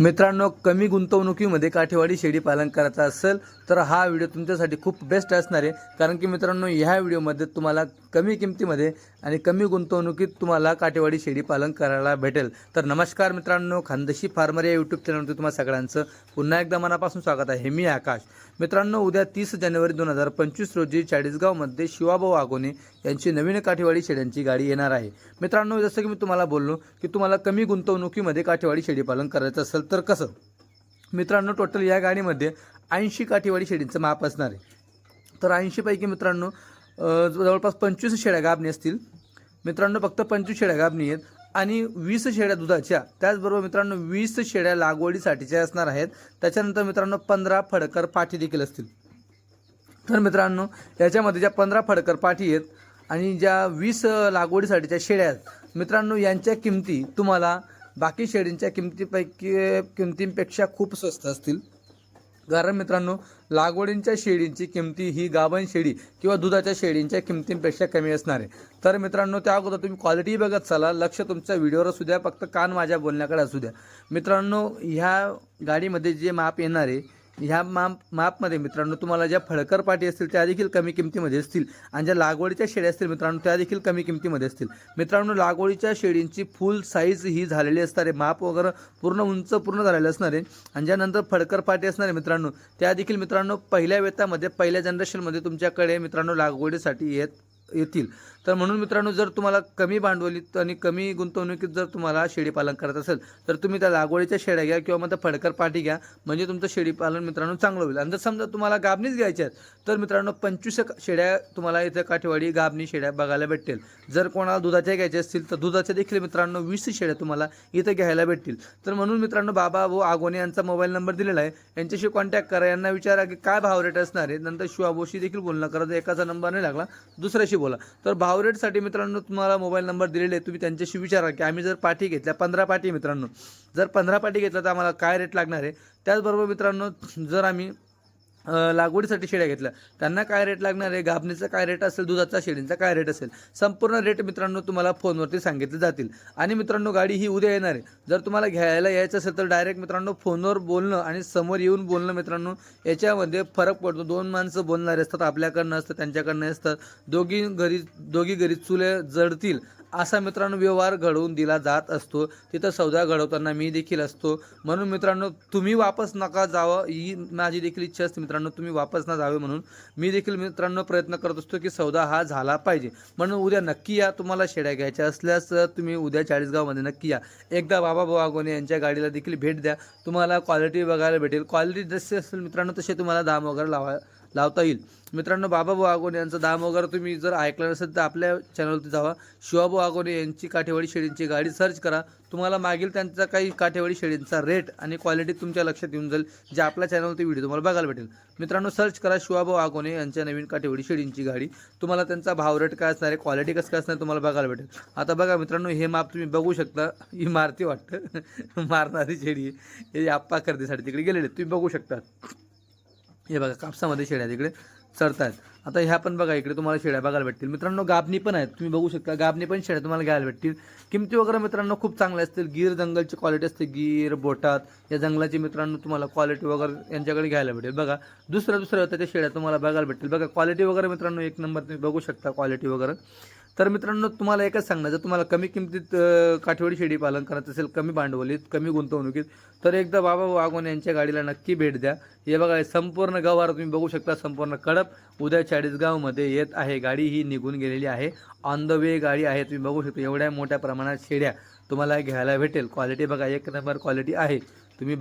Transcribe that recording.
मित्रांनो कमी गुंतवणुकीमध्ये काठेवाडी शेळी पालन करायचं असेल तर हा व्हिडिओ तुमच्यासाठी खूप बेस्ट असणार आहे. कारण की मित्रांनो ह्या व्हिडिओमध्ये तुम्हाला कमी किमतीमध्ये आणि कमी गुंतवणुकीत तुम्हाला काठेवाडी शेळी पालन करायला भेटेल. तर नमस्कार मित्रांनो खानदेशी फार्मर या यूट्यूब चॅनलवरती तुम्हाला सगळ्यांचं पुन्हा एकदा मनापासून स्वागत आहे. मी आकाश. मित्रांनो उद्या तीस जानेवारी दोन हजार पंचवीस रोजी चाळीसगावमध्ये शिवाभाऊ आगोने यांची नवीन काठेवाडी शेळ्यांची गाडी येणार आहे. मित्रांनो जसं की मी तुम्हाला बोललो की तुम्हाला कमी गुंतवणुकीमध्ये काठेवाडी शेळी पालन करायचं असेल तर कसं? मित्रांनो टोटल या गाडीमध्ये ऐंशी काठीवाडी शेळींचं माप असणार आहे. तर ऐंशीपैकी मित्रांनो जवळपास पंचवीस शेळ्या गाभणी असतील. मित्रांनो फक्त पंचवीस शेळ्या गाभणी आहेत आणि वीस शेळ्या दुधाच्या. त्याचबरोबर मित्रांनो वीस शेळ्या लागवडीसाठीच्या असणार आहेत. त्याच्यानंतर मित्रांनो पंधरा फडकर पाठी देखील असतील. तर मित्रांनो याच्यामध्ये ज्या पंधरा फडकर पाठी आहेत आणि ज्या वीस लागवडीसाठीच्या शेळ्या आहेत मित्रांनो यांच्या किमती तुम्हाला बाकी शेळींच्या किमतीपैकी किमतींपेक्षा खूप स्वस्त असतील. कारण मित्रांनो लागवडींच्या शेळींची किमती ही गाभण शेळी किंवा दुधाच्या शेळींच्या किमतींपेक्षा कमी असणार. आहे तर मित्रांनो त्या अगोदर तुम्ही क्वालिटी बघत चला. लक्ष तुमच्या व्हिडिओवर असू द्या फक्त कान माझ्या बोलण्याकडे असू द्या. मित्रांनो ह्या गाडीमध्ये जे माप येणार आहे ह्या माप मापमध्ये मित्रांनो तुम्हाला ज्या फळकर पाटी असतील त्या देखील कमी किमतीमध्ये असतील. आणि ज्या लागवडीच्या शेळ्या असतील मित्रांनो त्या देखील कमी किमतीमध्ये असतील. मित्रांनो लागवडीच्या शेळींची फुल साईज ही झालेली असणार आहे. माप वगैरे पूर्ण उंच पूर्ण झालेलं असणार आहे. आणि ज्यानंतर फडकर पाटी असणार आहे मित्रांनो त्या देखील मित्रांनो पहिल्या वेतामध्ये पहिल्या जनरेशनमध्ये तुमच्याकडे मित्रांनो लागवडीसाठी येत येतील. तर म्हणून मित्रांनो जर तुम्हाला कमी भांडवलीत आणि कमी गुंतवणुकीत जर तुम्हाला शेळीपालन करत असेल तर तुम्ही त्या लागवडीच्या शेळ्या घ्या किंवा मग त्या फडकर पाठी घ्या म्हणजे तुमचं शेळीपालन मित्रांनो चांगलं होईल. आणि जर समजा तुम्हाला गाबणीच घ्यायच्या आहेत तर मित्रांनो पंचवीस शेळ्या तुम्हाला इथं काठेवाडी गाबणी शेळ्या बघायला भेटतील. जर कोणाला दुधाच्या घ्यायच्या असतील तर दुधाच्या देखील मित्रांनो वीस शेळ्या तुम्हाला इथं घ्यायला भेटतील. तर म्हणून मित्रांनो बाबा व आगोने यांचा मोबाईल नंबर दिलेला आहे. यांच्याशी कॉन्टॅक्ट करा. यांना विचारा की काय भाव रेट असणार आहे. नंतर शिवाबोशी देखील बोलणं करा. एकाचा नंबर नाही लागला दुसऱ्याशी बोला. तर भाव रेटसाठी मित्रांनो तुम्हाला मोबाईल नंबर दिलेले आहे तुम्ही त्यांच्याशी विचारा की आम्ही जर पाठी घेतल्या पंधरा पाठी मित्रांनो. जर पंधरा पाठी घेतल्या तर आम्हाला काय रेट लागणार आहे? त्याचबरोबर मित्रांनो जर आम्ही लागवडीसाठी शेड्या घेतल्या. त्यांना काय रेट लागणार आहे? गाभणीचा काय रेट असेल? दुधाचा शेळींचा काय रेट असेल? संपूर्ण रेट मित्रांनो तुम्हाला फोनवरती सांगितले जातील. आणि मित्रांनो गाडी ही उद्या येणार आहे. जर तुम्हाला घ्यायला यायचं असेल तर डायरेक्ट मित्रांनो फोनवर बोलणं आणि समोर येऊन बोलणं मित्रांनो याच्यामध्ये फरक पडतो. दोन माणसं बोलणारे असतात आपल्याकडनं असतं त्यांच्याकडनं असतात दोघी घरी दोघी घरी चुले जडतील. असा मित्रांनो व्यवहार घडवून दिला जात असतो. तिथं सौदा घडवताना मी देखील असतो. म्हणून मित्रांनो तुम्ही वापस नका जावं. ही माझी देखील इच्छा असते मित्रांनो तुम्ही वापस ना जावे म्हणून. मी देखील मित्रांनो प्रयत्न करत असतो की सौदा हा झाला पाहिजे. म्हणून उद्या नक्की या तुम्हाला शेड्या घ्यायच्या असल्यास तुम्ही उद्या चाळीसगावमध्ये नक्की या. एकदा बाबा बागोने यांच्या गाडीला देखील भेट द्या. तुम्हाला क्वालिटी बघायला भेटेल. क्वालिटी जसे असेल मित्रांनो तसे तुम्हाला दाम वगैरे लावा लावता येईल. मित्रांनो बाबा आगोने यांचा दाम वगैरे तुम्ही जर ऐकलं नसेल तर आपल्या चॅनलवरती जावा. शिवाभाऊ आगोने यांची काठेवाडी शेळींची गाडी सर्च करा. तुम्हाला मागील त्यांचा काही काठेवाडी शेळींचा रेट आणि क्वालिटी तुमच्या लक्षात येऊन जाईल. जे आपल्या चॅनलवरती व्हिडिओ तुम्हाला बघायला भेटेल. मित्रांनो सर्च करा शिवाभाऊ आगोने यांच्या नवीन काठेवाडी शेळींची गाडी. तुम्हाला त्यांचा भाव रेट काय असणार आहे क्वालिटी कसं काय असणार तुम्हाला बघायला भेटेल. आता बघा मित्रांनो हे माप तुम्ही बघू शकता. ही मारती वाटतं. मारणारी शेळी आहे. हे आप्पा खरेदीसाठी तिकडे गेलेले तुम्ही बघू शकता. हे बघा कापसामध्ये शेळ्या तिकडे चढतायत. आता ह्या पण बघा इकडे तुम्हाला शेळ्या बघायला भेटतील. मित्रांनो गाबणी पण आहेत. तुम्ही बघू शकता गाबणी पण शेळ्या तुम्हाला घ्यायला भेटतील. किमती वगैरे मित्रांनो खूप चांगल्या असतील. गिर जंगलची क्वालिटी असते गिर बोटात या जंगलाची मित्रांनो तुम्हाला क्वालिटी वगैरे यांच्याकडे घ्यायला भेटेल. बघा दुसऱ्या दुसऱ्या त्याच्या शेळ्या तुम्हाला बघायला भेटतील. बघा क्वालिटी वगैरे मित्रांनो एक नंबर तुम्ही बघू शकता क्वालिटी वगैरे. तर मित्रांनो तुम्हाला एकच सांगणार जर तुम्हाला कमी किमतीत काठेवाडी शेळी पालन करायचं असेल कमी भांडवलीत कमी गुंतवणुकीत तर एकदा बाबा वाघोन यांच्या गाडीला नक्की भेट द्या. हे बघा संपूर्ण गवार तुम्ही बघू शकता संपूर्ण कडप उद्या चाळीसगावमध्ये येत आहे. गाडी ही निघून गेलेली आहे. ऑन द वे गाडी आहे तुम्ही बघू शकता एवढ्या मोठ्या प्रमाणात शेड्या तुम्हाला घ्यायला भेटेल. क्वालिटी बघा एक नंबर क्वालिटी आहे. तुम्ही